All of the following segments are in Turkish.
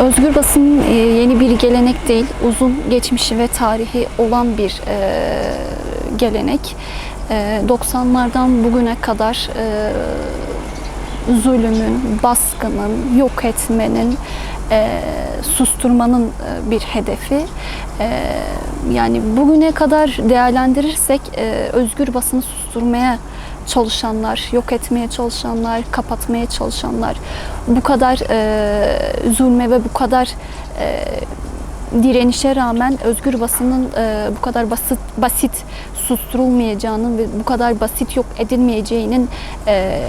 Özgür basın e, yeni bir gelenek değil, uzun geçmişi ve tarihi olan bir e, gelenek. E, 90'lardan bugüne kadar e, zulümün, baskının, yok etmenin, e, susturmanın bir hedefi. E, yani bugüne kadar değerlendirirsek e, özgür basını susturmaya çalışanlar, yok etmeye çalışanlar, kapatmaya çalışanlar, bu kadar e, zulme ve bu kadar e, direnişe rağmen özgür basının e, bu kadar basit basit susturulmayacağının ve bu kadar basit yok edilmeyeceğinin e,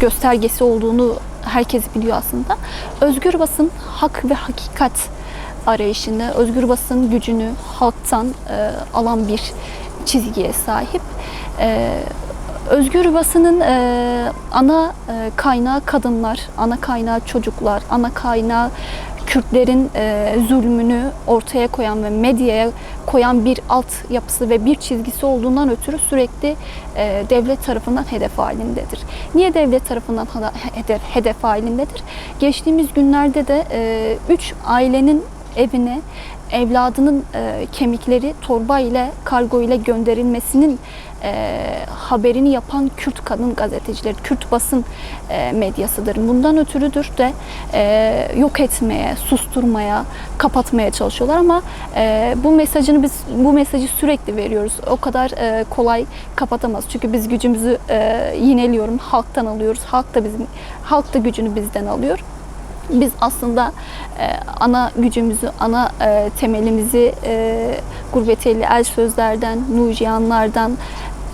göstergesi olduğunu herkes biliyor aslında. Özgür basın hak ve hakikat arayışında özgür basın gücünü halktan e, alan bir çizgiye sahip. E, Özgür basının e, ana e, kaynağı kadınlar, ana kaynağı çocuklar, ana kaynağı Kürtlerin e, zulmünü ortaya koyan ve medyaya koyan bir alt yapısı ve bir çizgisi olduğundan ötürü sürekli e, devlet tarafından hedef halindedir. Niye devlet tarafından hedef, hedef halindedir? Geçtiğimiz günlerde de e, üç ailenin evine evladının e, kemikleri torba ile kargo ile gönderilmesinin e, haberini yapan Kürt kadın gazetecileri, Kürt basın e, medyasıdır. Bundan ötürüdür de e, yok etmeye, susturmaya, kapatmaya çalışıyorlar ama e, bu mesajını biz bu mesajı sürekli veriyoruz. O kadar e, kolay kapatamaz. Çünkü biz gücümüzü e, yineliyorum, halktan alıyoruz. Halk da bizim halk da gücünü bizden alıyor biz aslında e, ana gücümüzü, ana e, temelimizi e, Gurbeteli El Sözler'den, Nujiyanlardan,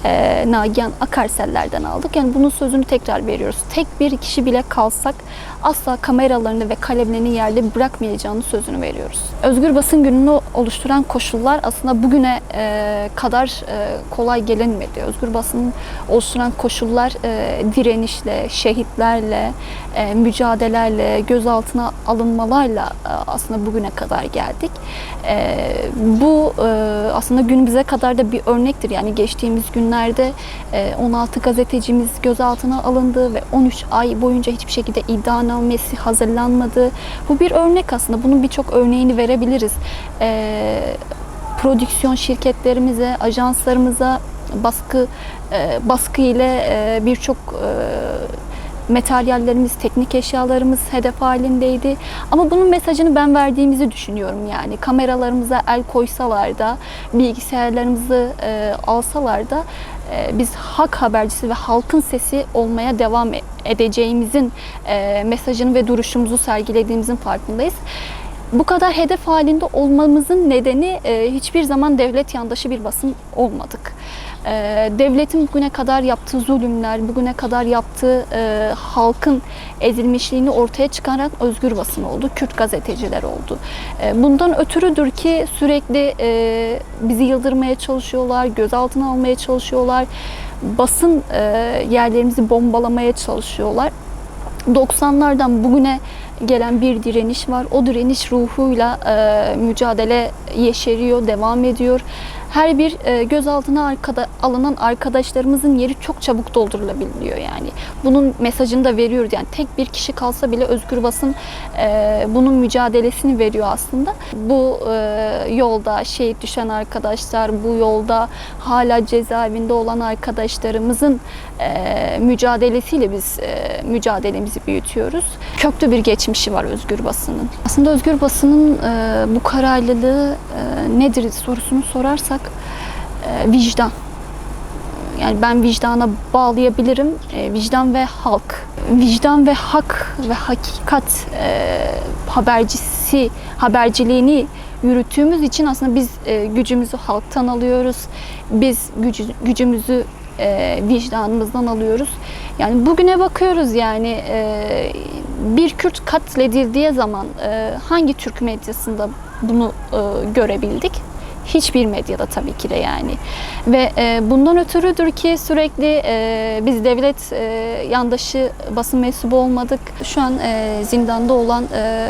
e, Nagihan Akarseller'den aldık. Yani bunun sözünü tekrar veriyoruz. Tek bir kişi bile kalsak asla kameralarını ve kalemlerini yerde bırakmayacağını sözünü veriyoruz. Özgür basın gününü oluşturan koşullar aslında bugüne e, kadar e, kolay gelinmedi. Özgür basının oluşturan koşullar e, direnişle, şehitlerle, e, mücadelelerle, gözaltına alınmalarla e, aslında bugüne kadar geldik. E, bu e, aslında günümüze kadar da bir örnektir. Yani geçtiğimiz günlerde e, 16 gazetecimiz gözaltına alındı ve 13 ay boyunca hiçbir şekilde iddianamesi hazırlanmadı. Bu bir örnek aslında. Bunun birçok örneğini verebiliriz. E, prodüksiyon şirketlerimize, ajanslarımıza baskı e, baskı ile e, birçok e, materyallerimiz, teknik eşyalarımız hedef halindeydi. Ama bunun mesajını ben verdiğimizi düşünüyorum yani. Kameralarımıza el koysalar da, bilgisayarlarımızı e, alsalar da e, biz hak habercisi ve halkın sesi olmaya devam e- edeceğimizin e, mesajını ve duruşumuzu sergilediğimizin farkındayız. Bu kadar hedef halinde olmamızın nedeni e, hiçbir zaman devlet yandaşı bir basın olmadık. E, devletin bugüne kadar yaptığı zulümler, bugüne kadar yaptığı e, halkın ezilmişliğini ortaya çıkaran özgür basın oldu, Kürt gazeteciler oldu. E, bundan ötürüdür ki sürekli e, bizi yıldırmaya çalışıyorlar, gözaltına almaya çalışıyorlar, basın e, yerlerimizi bombalamaya çalışıyorlar. 90'lardan bugüne gelen bir direniş var. O direniş ruhuyla e, mücadele yeşeriyor, devam ediyor. Her bir e, gözaltına arkada, alınan arkadaşlarımızın yeri çok çabuk doldurulabiliyor yani. Bunun mesajını da veriyoruz. Yani tek bir kişi kalsa bile özgür basın e, bunun mücadelesini veriyor aslında. Bu e, yolda şehit düşen arkadaşlar, bu yolda hala cezaevinde olan arkadaşlarımızın e, mücadelesiyle biz e, mücadelemizi büyütüyoruz. Köklü bir geçmişi var özgür basının. Aslında özgür basının e, bu kararlılığı e, nedir sorusunu sorarsak e, vicdan. Yani ben vicdana bağlayabilirim. E, vicdan ve halk. Vicdan ve hak ve hakikat e, habercisi, haberciliğini yürüttüğümüz için aslında biz e, gücümüzü halktan alıyoruz. Biz gücü, gücümüzü e, vicdanımızdan alıyoruz. Yani bugüne bakıyoruz yani e, bir Kürt katledildiği zaman e, hangi Türk medyasında bunu e, görebildik? Hiçbir medyada tabii ki de yani. Ve e, bundan ötürüdür ki sürekli e, biz devlet e, yandaşı basın mensubu olmadık. Şu an e, zindanda olan e,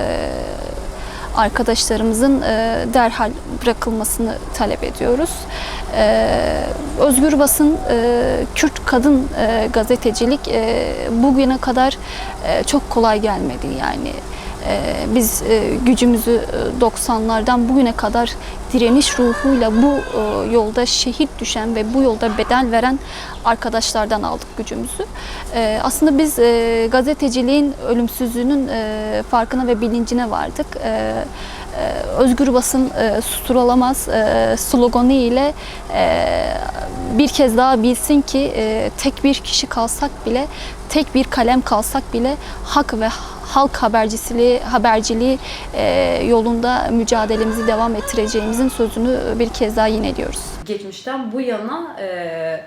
arkadaşlarımızın e, derhal bırakılmasını talep ediyoruz. E, özgür basın, e, Kürt kadın e, gazetecilik e, bugüne kadar e, çok kolay gelmedi yani. E, biz e, gücümüzü e, 90'lardan bugüne kadar direniş ruhuyla bu e, yolda şehit düşen ve bu yolda bedel veren arkadaşlardan aldık gücümüzü. E, aslında biz e, gazeteciliğin ölümsüzlüğünün e, farkına ve bilincine vardık. E, e, özgür basın e, susturulamaz e, sloganı ile e, bir kez daha bilsin ki e, tek bir kişi kalsak bile, tek bir kalem kalsak bile hak ve halk haberciliği, haberciliği e, yolunda mücadelemizi devam ettireceğimizin sözünü bir kez daha yineliyoruz. geçmişten bu yana e,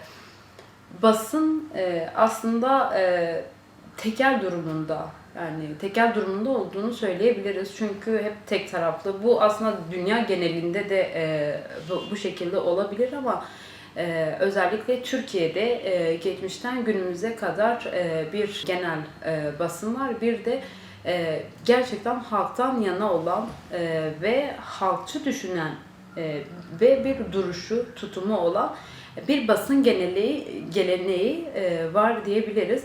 basın e, aslında e, tekel durumunda yani tekel durumunda olduğunu söyleyebiliriz. Çünkü hep tek taraflı. Bu aslında dünya genelinde de e, bu, bu şekilde olabilir ama e, özellikle Türkiye'de e, geçmişten günümüze kadar e, bir genel e, basın var. Bir de gerçekten halktan yana olan ve halkçı düşünen ve bir duruşu, tutumu olan bir basın geneliği, geleneği var diyebiliriz.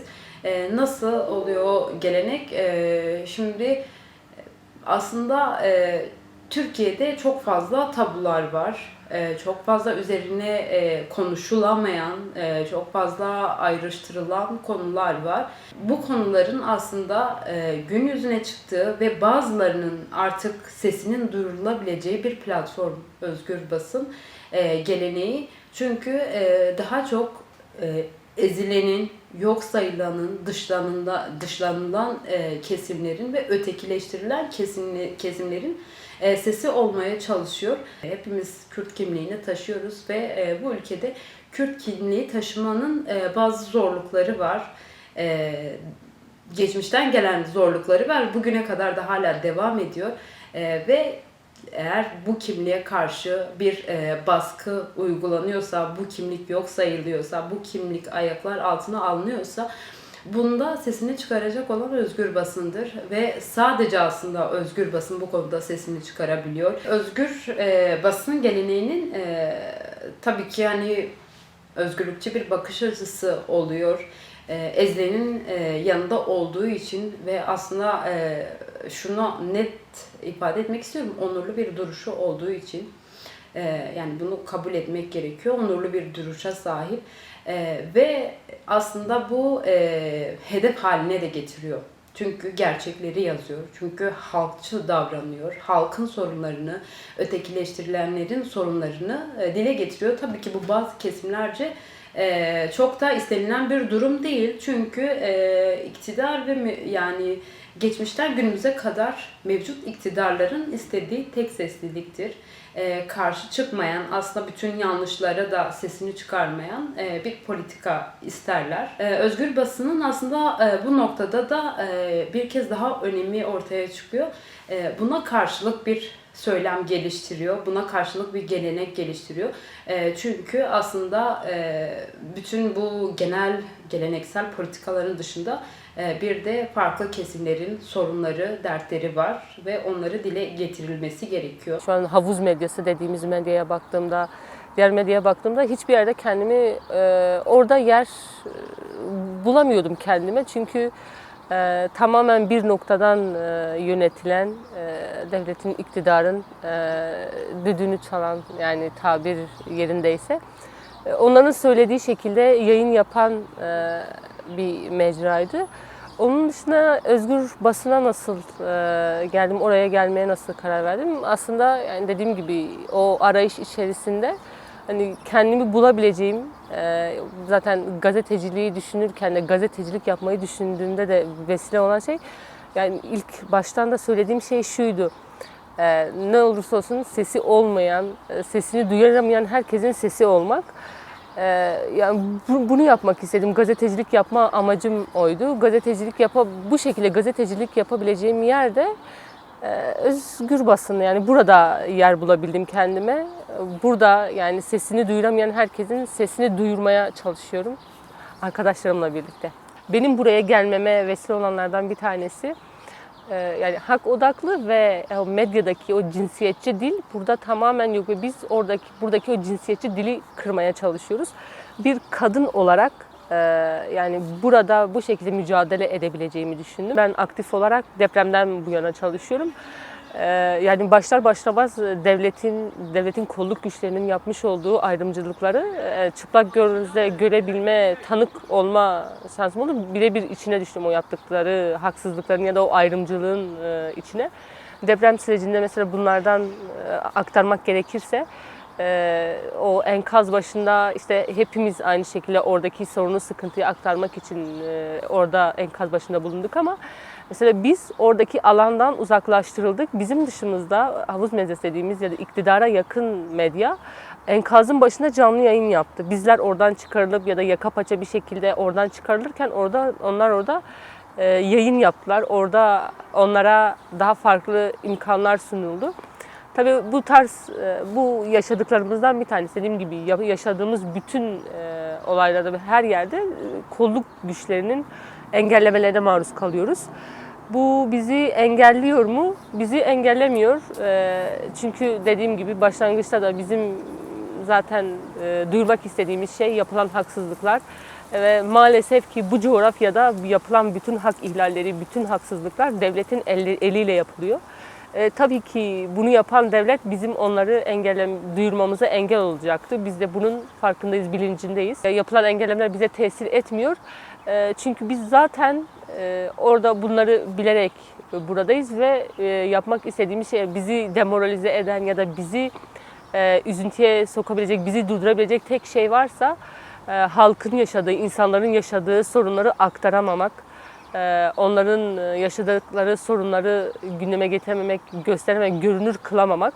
Nasıl oluyor o gelenek? Şimdi aslında Türkiye'de çok fazla tabular var. E, çok fazla üzerine e, konuşulamayan, e, çok fazla ayrıştırılan konular var. Bu konuların aslında e, gün yüzüne çıktığı ve bazılarının artık sesinin duyurulabileceği bir platform özgür basın geleneği. Çünkü daha çok ezilenin, yok sayılanın, dışlanında, dışlanılan e, kesimlerin ve ötekileştirilen kesimli, kesimlerin e, sesi olmaya çalışıyor. Hepimiz Kürt kimliğini taşıyoruz ve e, bu ülkede Kürt kimliği taşımanın e, bazı zorlukları var. E, geçmişten gelen zorlukları var. Bugüne kadar da hala devam ediyor. E, ve eğer bu kimliğe karşı bir e, baskı uygulanıyorsa, bu kimlik yok sayılıyorsa, bu kimlik ayaklar altına alınıyorsa bunda sesini çıkaracak olan özgür basındır ve sadece aslında özgür basın bu konuda sesini çıkarabiliyor. Özgür e, basın geleneğinin e, tabii ki yani özgürlükçü bir bakış açısı oluyor. E, Ezre'nin e, yanında olduğu için ve aslında e, şunu net ifade etmek istiyorum. Onurlu bir duruşu olduğu için e, yani bunu kabul etmek gerekiyor. Onurlu bir duruşa sahip e, ve aslında bu e, hedef haline de getiriyor. Çünkü gerçekleri yazıyor. Çünkü halkçı davranıyor. Halkın sorunlarını, ötekileştirilenlerin sorunlarını dile getiriyor. Tabii ki bu bazı kesimlerce e, çok da istenilen bir durum değil. Çünkü e, iktidar ve yani geçmişten günümüze kadar mevcut iktidarların istediği tek sesliliktir. E, karşı çıkmayan, aslında bütün yanlışlara da sesini çıkarmayan e, bir politika isterler. E, özgür basının aslında e, bu noktada da bir kez daha önemi ortaya çıkıyor. Buna karşılık bir söylem geliştiriyor. Buna karşılık bir gelenek geliştiriyor. E, çünkü aslında e, bütün bu genel geleneksel politikaların dışında e, bir de farklı kesimlerin sorunları, dertleri var ve onları dile getirilmesi gerekiyor. Şu an havuz medyası dediğimiz medyaya baktığımda, diğer medyaya baktığımda hiçbir yerde kendimi e, orada yer e, bulamıyordum kendime. Çünkü e, tamamen bir noktadan e, yönetilen e, devletin, iktidarın e, düdüğünü çalan yani tabir yerindeyse e, onların söylediği şekilde yayın yapan e, bir mecraydı. Onun dışında özgür basına nasıl e, geldim, oraya gelmeye nasıl karar verdim? Aslında yani dediğim gibi o arayış içerisinde hani kendimi bulabileceğim, zaten gazeteciliği düşünürken de gazetecilik yapmayı düşündüğümde de vesile olan şey, yani ilk baştan da söylediğim şey şuydu. E, ne olursa olsun sesi olmayan, e, sesini duyuramayan herkesin sesi olmak. Ee, yani bu- bunu yapmak istedim. Gazetecilik yapma amacım oydu. Gazetecilik yapa bu şekilde gazetecilik yapabileceğim yerde e, özgür basın yani burada yer bulabildim kendime. Burada yani sesini duyuramayan herkesin sesini duyurmaya çalışıyorum arkadaşlarımla birlikte. Benim buraya gelmeme vesile olanlardan bir tanesi e, yani hak odaklı ve e, medyadaki o cinsiyetçi dil burada tamamen yok ve biz oradaki buradaki o cinsiyetçi dili kırmaya çalışıyoruz. Bir kadın olarak Ee, yani burada bu şekilde mücadele edebileceğimi düşündüm. Ben aktif olarak depremden bu yana çalışıyorum. Ee, yani başlar başlamaz devletin devletin kolluk güçlerinin yapmış olduğu ayrımcılıkları e, çıplak gözle görebilme, tanık olma şansım oldu. Birebir içine düştüm o yaptıkları haksızlıkların ya da o ayrımcılığın e, içine. Deprem sürecinde mesela bunlardan e, aktarmak gerekirse e, o enkaz başında işte hepimiz aynı şekilde oradaki sorunu, sıkıntıyı aktarmak için e, orada enkaz başında bulunduk ama mesela biz oradaki alandan uzaklaştırıldık. Bizim dışımızda havuz medyası dediğimiz ya da iktidara yakın medya enkazın başında canlı yayın yaptı. Bizler oradan çıkarılıp ya da yaka paça bir şekilde oradan çıkarılırken orada onlar orada e, yayın yaptılar. Orada onlara daha farklı imkanlar sunuldu. Tabii bu tarz, e, bu yaşadıklarımızdan bir tanesi. Dediğim gibi ya- yaşadığımız bütün e, olaylarda ve her yerde e, kolluk güçlerinin engellemelerine maruz kalıyoruz. Bu bizi engelliyor mu? Bizi engellemiyor. E, Çünkü dediğim gibi başlangıçta da bizim zaten e, duyurmak istediğimiz şey yapılan haksızlıklar ve maalesef ki bu coğrafyada yapılan bütün hak ihlalleri, bütün haksızlıklar devletin eli- eliyle yapılıyor. E, tabii ki bunu yapan devlet bizim onları engellem duyurmamıza engel olacaktı. Biz de bunun farkındayız, bilincindeyiz. E, yapılan engellemeler bize tesir etmiyor. E, çünkü biz zaten orada bunları bilerek buradayız ve e, yapmak istediğimiz şey bizi demoralize eden ya da bizi e, üzüntüye sokabilecek, bizi durdurabilecek tek şey varsa e, halkın yaşadığı, insanların yaşadığı sorunları aktaramamak, onların yaşadıkları sorunları gündeme getirememek, gösterememek, görünür kılamamak.